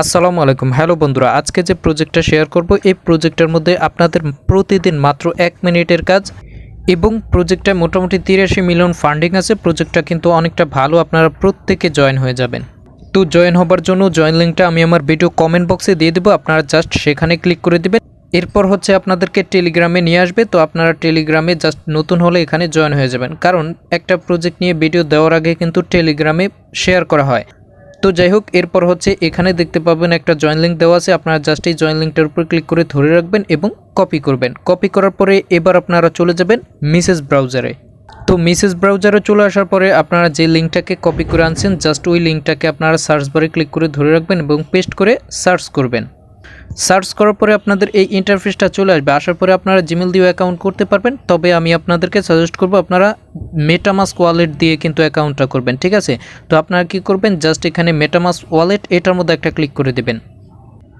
আসসালামু আলাইকুম। হ্যালো বন্ধুরা, আজকে যে প্রজেক্টটা শেয়ার করব, এই প্রজেক্টের মধ্যে আপনাদের প্রতিদিন মাত্র এক মিনিটের কাজ এবং প্রজেক্টটা মোটামুটি তিরাশি মিলিয়ন ফান্ডিং আছে। প্রজেক্টটা কিন্তু অনেকটা ভালো, আপনারা প্রত্যেকে জয়েন হয়ে যাবেন। তো জয়েন হবার জন্য জয়েন লিঙ্কটা আমি আমার ভিডিও কমেন্ট বক্সে দিয়ে দেবো, আপনারা জাস্ট সেখানে ক্লিক করে দিবেন। এরপর হচ্ছে আপনাদেরকে টেলিগ্রামে নিয়ে আসবে, তো আপনারা টেলিগ্রামে জাস্ট নতুন হলে এখানে জয়েন হয়ে যাবেন। কারণ একটা প্রজেক্ট নিয়ে ভিডিও দেওয়ার আগে কিন্তু টেলিগ্রামে শেয়ার করা হয়। তো যাই হোক, এরপর হচ্ছে এখানে দেখতে পাবেন একটা জয়েন লিঙ্ক দেওয়া আছে। আপনারা জাস্ট এই জয়েন লিঙ্কটার উপর ক্লিক করে ধরে রাখবেন এবং কপি করবেন। কপি করার পরে এবার আপনারা চলে যাবেন মিসেস ব্রাউজারে তো মিসেস ব্রাউজারে চলে আসার পরে আপনারা যে লিঙ্কটাকে কপি করে আনছেন জাস্ট ওই লিঙ্কটাকে আপনারা সার্চ বারে ক্লিক করে ধরে রাখবেন এবং পেস্ট করে সার্চ করবেন। সার্চ করার পরে আপনাদের এই ইন্টারফেসটা চলে আসবে। আসার পরে আপনারা জিমেল দিয়েও অ্যাকাউন্ট করতে পারবেন। তবে আমি আপনাদেরকে সাজেস্ট করব, আপনারা মেটামাস ওয়ালেট দিয়ে কিন্তু অ্যাকাউন্টটা করবেন, ঠিক আছে? তো আপনারা কি করবেন? জাস্ট এখানে মেটামাস ওয়ালেট এটার মধ্যে একটা ক্লিক করে দেবেন।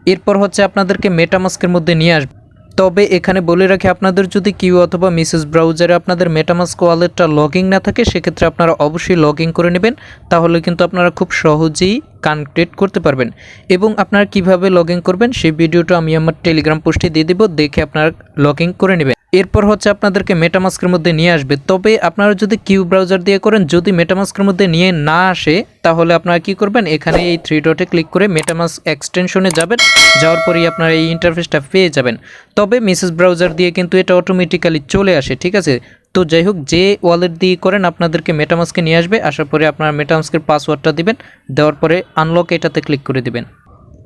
এরপর হচ্ছে আপনাদেরকে মেটামাস্কের মধ্যে নিয়ে আসবে। তবে এখানে বলে রাখি, আপনাদের যদি কিউ অথবা মিসেস ব্রাউজারে আপনাদের মেটামাস্ক ওয়ালেটটা লগিং না থাকে, সেক্ষেত্রে আপনারা অবশ্যই লগিং করে নেবেন। তাহলে কিন্তু আপনারা খুব সহজেই কানেক্টেড করতে পারবেন। এবং আপনারা কীভাবে লগিং করবেন, সেই ভিডিওটা আমি আমার টেলিগ্রাম পোস্টে দিয়ে দেবো। দেখে আপনারা লগিং করে নেবেন। এরপর হচ্ছে আপনাদেরকে মেটামাস্কের মধ্যে নিয়ে আসবে। তবে আপনারা যদি কিউ ব্রাউজার দিয়ে করেন, যদি মেটামাস্কের মধ্যে নিয়ে না আসে, তাহলে আপনারা কি করবেন? এখানে এই থ্রি ডটে ক্লিক করে মেটামাস্ক এক্সটেনশনে যাবেন। যাওয়ার পরেই আপনারা এই ইন্টারফেসটা পেয়ে যাবেন। তবে মেসেজ ব্রাউজার দিয়ে কিন্তু এটা অটোমেটিক্যালি চলে আসে, ঠিক আছে? তো যাই হোক, যে ওয়ালেট দিয়ে করেন, আপনাদেরকে মেটামাস্কে নিয়ে আসবে। আসার পরে আপনারা মেটামাস্কের পাসওয়ার্ডটা দিবেন। দেওয়ার পরে আনলক এটাতে ক্লিক করে দিবেন।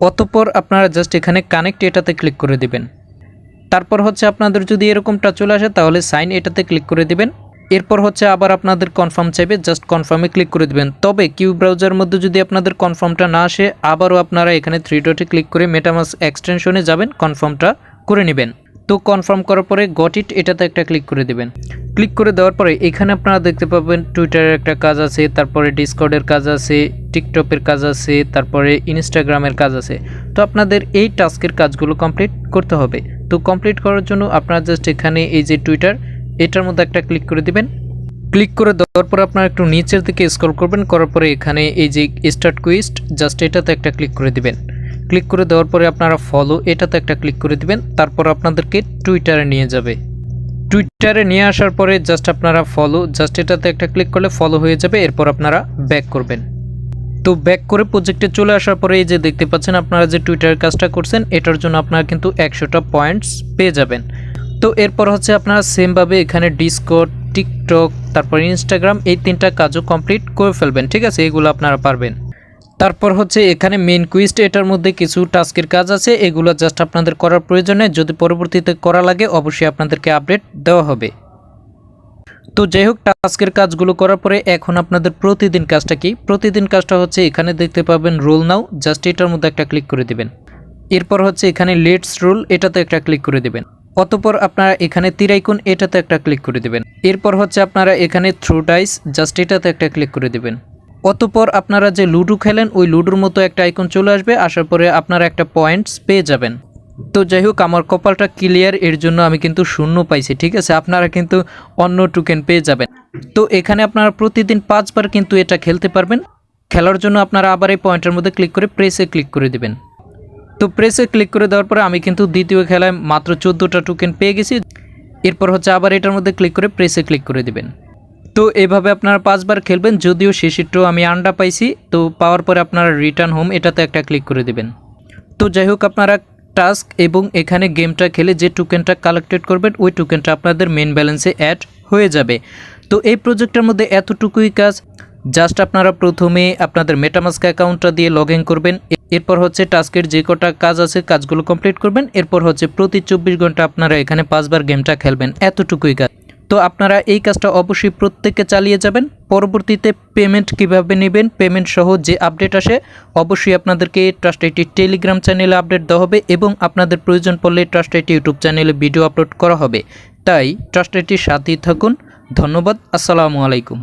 অতপর আপনারা জাস্ট এখানে কানেক্ট এটাতে ক্লিক করে দিবেন। তারপর হচ্ছে আপনাদের যদি এরকমটা চলে আসে, তাহলে সাইন এটাতে ক্লিক করে দিবেন। এরপর হচ্ছে আবার আপনাদের কনফার্ম চাইবে জাস্ট কনফার্মে ক্লিক করে দিবেন। তবে কিউ ব্রাউজার মধ্যে যদি আপনাদের কনফার্মটা না আসে, আবারও আপনারা এখানে থ্রি ডটে ক্লিক করে মেটামাস এক্সটেনশনে যাবেন কনফার্মটা করে নেবেন। তো কনফার্ম করার পরে গট ইট এটাতে একটা ক্লিক করে দিবেন। ক্লিক করে দেওয়ার পরে এখানে আপনারা দেখতে পাবেন টুইটারের একটা কাজ আছে, তারপরে ডিসকর্ডের কাজ আছে টিকটকের কাজ আছে, তারপরে ইনস্টাগ্রামের কাজ আছে। তো আপনাদের এই টাস্কের কাজগুলো কমপ্লিট করতে হবে। তো কমপ্লিট করার জন্য আপনারা জাস্ট এখানে এই যে টুইটার এটার মধ্যে একটা ক্লিক করে দিবেন। ক্লিক করে দেওয়ার পর আপনারা একটু নিচের দিকে স্ক্রল করবেন, করার পরে এখানে এই যে স্টার্ট কুইস্ট জাস্ট এটাতে একটা ক্লিক করে দিবেন। ক্লিক করে দেওয়ার পরে আপনারা ফলো এটাতে একটা ক্লিক করে দিবেন, তারপর আপনাদেরকে টুইটারে নিয়ে যাবে। টুইটারে নিয়ে আসার পরে জাস্ট আপনারা ফলো জাস্ট এটাতে একটা ক্লিক করলে ফলো হয়ে যাবে, এরপর আপনারা ব্যাক করবেন। তো ব্যাক করে প্রজেক্টে চলে আসার পরে এই যে দেখতে পাচ্ছেন আপনারা যে টুইটারের কাজটা করছেন, এটার জন্য আপনারা কিন্তু একশোটা পয়েন্টস পেয়ে যাবেন। তো এরপর হচ্ছে আপনারা সেমভাবে এখানে ডিসকোড টিকটক তারপর ইনস্টাগ্রাম এই তিনটা কাজও কমপ্লিট করে ফেলবেন, ঠিক আছে? এগুলো আপনারা পারবেন। তারপর হচ্ছে এখানে মেন কুইস্ট এটার মধ্যে কিছু টাস্কের কাজ আছে। এগুলো জাস্ট আপনাদের করার প্রয়োজনে যদি পরবর্তীতে করা লাগে অবশ্যই আপনাদেরকে আপডেট দেওয়া হবে। তো যাই হোক টাস্কের কাজগুলো করার পরে এখন আপনাদের প্রতিদিন কাজটা কি? প্রতিদিন কাজটা হচ্ছে এখানে দেখতে পাবেন রোল নাও জাস্ট এটার মধ্যে একটা ক্লিক করে দিবেন। এরপর হচ্ছে এখানে লেটস রোল এটাতে একটা ক্লিক করে দিবেন। অতপর আপনারা এখানে তিরাইকুন এটাতে একটা ক্লিক করে দিবেন। এরপর হচ্ছে আপনারা এখানে থ্রু ডাইস জাস্ট এটাতে একটা ক্লিক করে দিবেন। অতপর আপনারা যে লুডো খেলেন, ওই লুডোর মতো একটা আইকন চলে আসবে, আসার পরে আপনারা একটা পয়েন্টস পেয়ে যাবেন। তো যাই হোক, আমার কপালটা ক্লিয়ার এর জন্য আমি কিন্তু শূন্য পাইছি, ঠিক আছে? আপনারা কিন্তু অন্য টোকেন পেয়ে যাবেন। তো এখানে আপনারা প্রতিদিন পাঁচবার কিন্তু এটা খেলতে পারবেন। খেলার জন্য আপনারা আবার এই পয়েন্টের মধ্যে ক্লিক করে প্রেসে ক্লিক করে দিবেন। তো প্রেসে ক্লিক করে দেওয়ার পরে আমি কিন্তু দ্বিতীয় খেলায় মাত্র চোদ্দোটা টোকেন পেয়ে গেছি। এরপর হচ্ছে আবার এটার মধ্যে ক্লিক করে প্রেসে ক্লিক করে দিবেন। তো এভাবে আপনারা পাঁচবার খেলবেন, যদিও শেষেরটাও আমি আন্ডা পাইছি। তো পাওয়ার পরে আপনারা রিটার্ন হোম এটাতে একটা ক্লিক করে দেবেন। তো যাই হোক, আপনারা টাস্ক এবং এখানে গেমটা খেলে যে টোকেনটা কালেক্টেড করবেন, ওই টোকেনটা আপনাদের মেন ব্যালেন্সে অ্যাড হয়ে যাবে। তো এই প্রজেক্টের মধ্যে এতটুকুই কাজ। জাস্ট আপনারা প্রথমে আপনাদের মেটামাস্ক অ্যাকাউন্টটা দিয়ে লগ করবেন। এরপর হচ্ছে টাস্কের যে কটা কাজ আছে, কাজগুলো কমপ্লিট করবেন। এরপর হচ্ছে প্রতি চব্বিশ ঘণ্টা আপনারা এখানে পাঁচবার গেমটা খেলবেন। এতটুকুই কাজ। তো আপনারা এই কাজটা অবশ্যই প্রত্যেককে চালিয়ে যাবেন। পরবর্তীতে পেমেন্ট কীভাবে নেবেন পেমেন্ট সহ যে আপডেট আসে, অবশ্যই আপনাদেরকে ট্রাস্ট আইটি টেলিগ্রাম চ্যানেলে আপডেট দেওয়া হবে এবং আপনাদের প্রয়োজন পড়লে ট্রাস্ট আইটি ইউটিউব চ্যানেলে ভিডিও আপলোড করা হবে। তাই ট্রাস্ট আইটির সাথেই থাকুন। ধন্যবাদ। আসসালামু আলাইকুম।